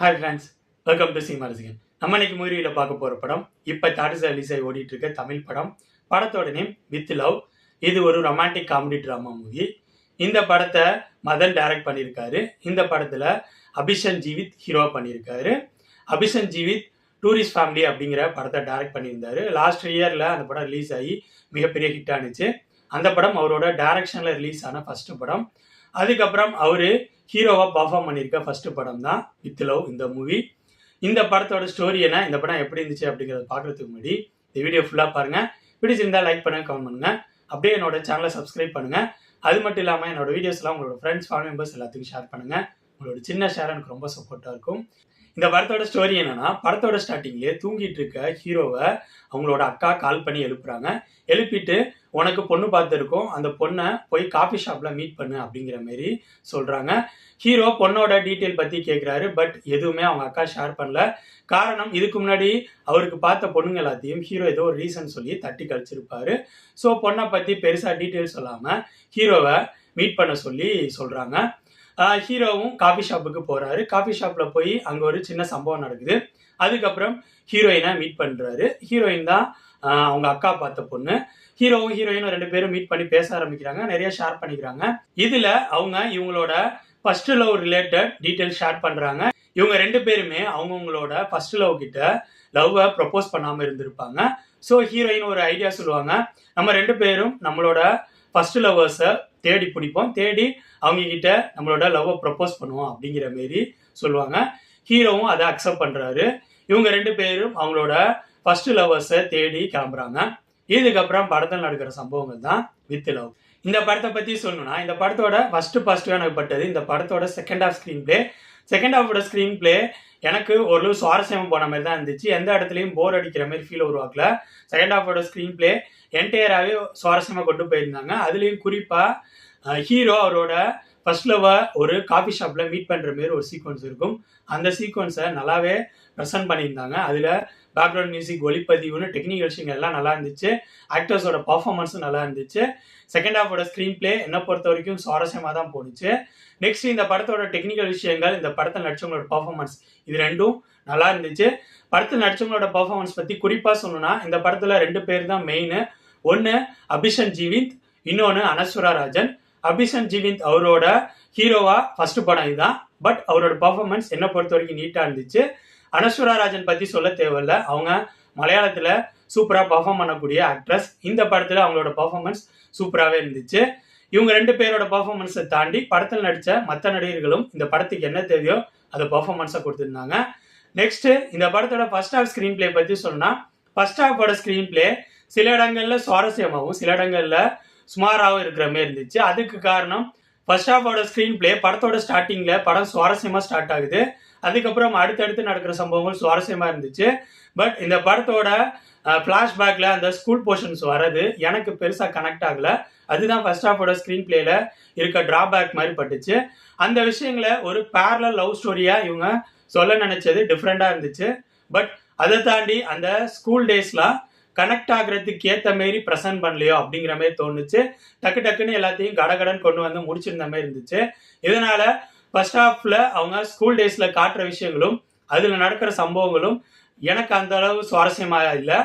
Hi friends welcome to cinema Rasigan நம்ம இன்னைக்கு மூவியில் பார்க்க போகிற படம் இப்போ தாட்டிஸ் ரிலீஸ் ஆகி ஓடிட்டு இருக்க தமிழ் படம். படத்தோட நேம் வித் லவ் இது ஒரு ரொமான்டிக் காமெடி ட்ராமா மூவி இந்த படத்தை மதன் டைரக்ட் பண்ணியிருக்காரு. இந்த படத்தில் அபிஷன் ஜீவித் ஹீரோ பண்ணியிருக்காரு. அபிஷன் ஜீவித் டூரிஸ்ட் ஃபேமிலி அப்படிங்கிற படத்தை டைரக்ட் பண்ணியிருந்தாரு. லாஸ்ட் இயரில் அந்த படம் ரிலீஸ் ஆகி மிகப்பெரிய ஹிட் ஆனிச்சு. அந்த படம் அவரோட டைரக்ஷனில் ரிலீஸ் ஆன ஃபஸ்ட்டு படம். அதுக்கப்புறம் அவர் ஹீரோவாக பர்ஃபார்ம் பண்ணியிருக்க ஃபஸ்ட்டு படம் தான் வித் லவ் இந்த மூவி இந்த படத்தோட ஸ்டோரி என்ன? இந்த படம் எப்படி இருந்துச்சு அப்படிங்கிறத பார்க்குறதுக்கு முன்னாடி இந்த வீடியோ ஃபுல்லாக பாருங்கள் பிடிச்சிருந்தால் லைக் பண்ணுங்க கமெண்ட் பண்ணுங்கள் அப்படியே என்னோட சேனலை சப்ஸ்கிரைப் பண்ணுங்கள் அது மட்டும் இல்லாமல் என்னோட வீடியோஸ்லாம் உங்களோட ஃப்ரெண்ட்ஸ் ஃபேமிலி மெம்பர்ஸ் எல்லாத்துக்கும் ஷேர் பண்ணுங்க. உங்களோட சின்ன ஷேர் எனக்கு ரொம்ப சப்போர்ட்டாக இருக்கும். இந்த படத்தோட ஸ்டோரி என்னன்னா படத்தோட ஸ்டார்டிங்லேயே தூங்கிட்டு இருக்க ஹீரோவை அவங்களோட அக்கா கால் பண்ணி எழுப்புறாங்க. எழுப்பிட்டு உனக்கு பொண்ணு பார்த்துருக்கோம். அந்த பொண்ணை போய் காஃபி ஷாப்பில் மீட் பண்ணு அப்படிங்கிற மாரி சொல்கிறாங்க ஹீரோ பொண்ணோட டீட்டெயில் பற்றி கேட்குறாரு பட் எதுவுமே அவங்க அக்கா ஷேர் பண்ணல. காரணம் இதுக்கு முன்னாடி அவருக்கு பார்த்த பொண்ணுங்க எல்லாத்தையும் ஹீரோ ஏதோ ஒரு ரீசன் சொல்லி தட்டி கழிச்சிருப்பாரு. ஸோ பொண்ணை பற்றி பெருசாக டீட்டெயில் சொல்லாமல் ஹீரோவை மீட் பண்ண சொல்லி சொல்கிறாங்க ஹீரோவும் காஃபி ஷாப்புக்கு போகிறாரு காஃபி ஷாப்பில் போய் அங்கே ஒரு சின்ன சம்பவம் நடக்குது. அதுக்கப்புறம் ஹீரோயினை மீட் பண்ணுறாரு ஹீரோயின் தான் அவங்க அக்கா பார்த்த பொண்ணு. ஹீரோவும் ஹீரோயினும் ரெண்டு பேரும் மீட் பண்ணி பேச ஆரம்பிக்கிறாங்க. நிறைய ஷேர் பண்ணிக்கிறாங்க. இதுல அவங்க இவங்களோட first love related detail share பண்றாங்க. இவங்க ரெண்டு பேருமே அவங்கவுங்களோட ஃபர்ஸ்ட் லவ் கிட்ட லவ்வை ப்ரப்போஸ் பண்ணாம இருந்திருப்பாங்க. ஸோ ஹீரோயின் ஒரு ஐடியா சொல்லுவாங்க. நம்ம ரெண்டு பேரும் நம்மளோட ஃபர்ஸ்ட் லவ்வர்ஸை தேடி பிடிப்போம். தேடி அவங்க கிட்ட நம்மளோட லவ்வை ப்ரப்போஸ் பண்ணுவோம் அப்படிங்கிற மாரி சொல்லுவாங்க. ஹீரோவும் அதை அக்செப்ட் பண்றாரு. இவங்க ரெண்டு பேரும் அவங்களோட ஃபர்ஸ்ட் லவ்வர்ஸை தேடி கிளம்புறாங்க. இதுக்கப்புறம் படத்தில் நடக்கிற சம்பவங்கள் தான் வித் லவ் இந்த படத்தை பற்றி சொல்லணும்னா இந்த படத்தோட ஃபஸ்ட்டு பாசிட்டிவ் எனக்கு பட்டது இந்த படத்தோட second half screen play second ஆஃபோட screen play எனக்கு ஓரளவு சுவாரஸ்யம் போன மாதிரி தான் இருந்துச்சு. எந்த இடத்துலையும் போர் அடிக்கிற மாதிரி ஃபீல் உருவாக்கல. செகண்ட் ஆஃபோட ஸ்க்ரீன் பிளே என்டையராகவே சுவாரஸ்யமாக கொண்டு போயிருந்தாங்க. அதுலேயும் குறிப்பாக ஹீரோ அவரோட ஃபர்ஸ்ட் லவ்வை ஒரு காஃபி ஷாப்பில் மீட் பண்ணுற மாதிரி ஒரு சீக்வன்ஸ் இருக்கும். அந்த சீக்வன்ஸை நல்லாவே ப்ரெசென்ட் பண்ணியிருந்தாங்க. அதில் பேக்ரவுண்ட் மியூசிக் ஒளிப்பதிவுன்னு டெக்னிக்கல் விஷயங்கள் எல்லாம் நல்லா இருந்துச்சு. ஆக்டர்ஸோட பர்ஃபார்மன்ஸும் நல்லா இருந்துச்சு. செகண்ட் ஹாஃபோட ஸ்க்ரீன் பிளே என்னை பொறுத்த வரைக்கும் சுவாரஸ்யமாக தான் போணுச்சு. நெக்ஸ்ட் இந்த படத்தோட டெக்னிக்கல் விஷயங்கள் இந்த படத்தில் நடிச்சவங்களோட பர்ஃபார்மன்ஸ் இது ரெண்டும் நல்லா இருந்துச்சு. படத்தில் நடிச்சவங்களோட பர்ஃபார்மன்ஸ் பற்றி குறிப்பாக சொல்லணும்னா இந்த படத்தில் ரெண்டு பேர் தான் மெயின் ஒன்று அபிஷன் ஜீவித் இன்னொன்று அனஸ்வரா ராஜன். அபிஷன் ஜீவித் அவரோட ஹீரோவா ஃபர்ஸ்ட் படம் இதுதான். பட் அவரோட பர்ஃபார்மன்ஸ் என்னை பொறுத்த வரைக்கும் நீட்டாக இருந்துச்சு. அனஸ்வரா ராஜன் பற்றி சொல்ல தேவையில்ல. அவங்க மலையாளத்தில் சூப்பராக பர்ஃபார்ம் பண்ணக்கூடிய ஆக்ட்ரஸ் இந்த படத்தில் அவங்களோட பர்ஃபார்மன்ஸ் சூப்பராகவே இருந்துச்சு. இவங்க ரெண்டு பேரோட பர்ஃபார்மன்ஸை தாண்டி படத்தில் நடித்த மற்ற நடிகர்களும் இந்த படத்துக்கு என்ன தேவையோ அதை பர்ஃபார்மன்ஸை கொடுத்துருந்தாங்க. நெக்ஸ்ட் இந்த படத்தோட ஃபர்ஸ்ட் ஹாஃப் ஸ்க்ரீன் பிளே பற்றி சொன்னால் ஃபர்ஸ்ட் ஹாஃபோட ஸ்க்ரீன் பிளே சில இடங்களில் சுவாரஸ்யமாகவும் சில இடங்களில் சுமாராகவும் இருக்கிற மாதிரி இருந்துச்சு. அதுக்கு காரணம் ஃபர்ஸ்ட் ஹாஃபோட ஸ்க்ரீன் பிளே படத்தோட ஸ்டார்டிங்கில் படம் சுவாரஸ்யமாக ஸ்டார்ட் ஆகுது. அதுக்கப்புறம் அடுத்தடுத்து நடக்கிற சம்பவங்கள் சுவாரஸ்யமா இருந்துச்சு. பட் இந்த படத்தோட ஃப்ளாஷ்பேக்ல அந்த ஸ்கூல் போர்ஷன்ஸ் வரது எனக்கு பெருசாக கனெக்ட் ஆகலை. அதுதான் ஃபர்ஸ்ட் ஹாஃபோட ஸ்க்ரீன் பிளேல இருக்க டிராபேக் மாதிரி பட்டுச்சு. அந்த விஷயங்களை ஒரு பேரலல் லவ் ஸ்டோரியா இவங்க சொல்ல நினைச்சது டிஃப்ரெண்ட்டாக இருந்துச்சு. பட் அதை தாண்டி அந்த ஸ்கூல் டேஸ்லாம் கனெக்ட் ஆகுறதுக்கு ஏற்ற மாரி ப்ரெசென்ட் பண்ணலையோ அப்படிங்கிற மாதிரி தோணுச்சு. டக்கு டக்குன்னு எல்லாத்தையும் கடகடன் கொண்டு வந்து முடிச்சிருந்த மாதிரி இருந்துச்சு. இதனால ஃபர்ஸ்ட் ஹாஃப்ல அவங்க ஸ்கூல் டேஸ்ல காட்டுற விஷயங்களும் அதுல நடக்கிற சம்பவங்களும் எனக்கு அந்த அளவு சுவாரஸ்யமா இல்லை.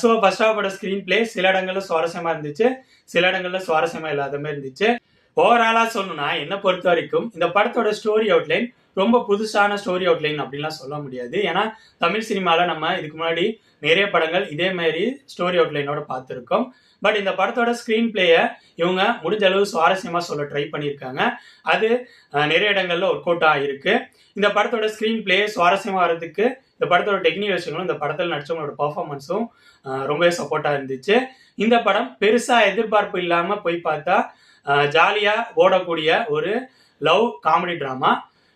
ஸோ ஃபர்ஸ்ட் ஹாஃபோட ஸ்க்ரீன் பிளே சில இடங்கள்ல சுவாரஸ்யமா இருந்துச்சு. சில இடங்கள்ல சுவாரஸ்யமா இல்லாத மாதிரி இருந்துச்சு. ஓவராலா சொல்லணும்னா என்ன பொறுத்த வரைக்கும் இந்த படத்தோட ஸ்டோரி அவுட்லைன் ரொம்ப புதுசான ஸ்டோரி அவுட்லைன் அப்படின்லாம் சொல்ல முடியாது. ஏன்னா தமிழ் சினிமாவில் நம்ம இதுக்கு முன்னாடி நிறைய படங்கள் இதே மாதிரி ஸ்டோரி அவுட்லைனோட பார்த்துருக்கோம். பட் இந்த படத்தோட ஸ்க்ரீன் பிளேயை இவங்க முடிஞ்ச அளவு சுவாரஸ்யமாக சொல்ல ட்ரை பண்ணியிருக்காங்க. அது நிறைய இடங்களில் ஒர்க் அவுட் ஆகிருக்கு இந்த படத்தோட ஸ்க்ரீன் பிளே சுவாரஸ்யமாக வரதுக்கு இந்த படத்தோட டெக்னிக்கல் விஷயங்களும் இந்த படத்தில் நடிச்சவங்களோட பர்ஃபார்மன்ஸும் ரொம்பவே சப்போர்ட்டாக இருந்துச்சு. இந்த படம் பெருசாக எதிர்பார்ப்பு இல்லாமல் போய் பார்த்தா ஜாலியாக ஓடக்கூடிய ஒரு லவ் காமெடி ட்ராமா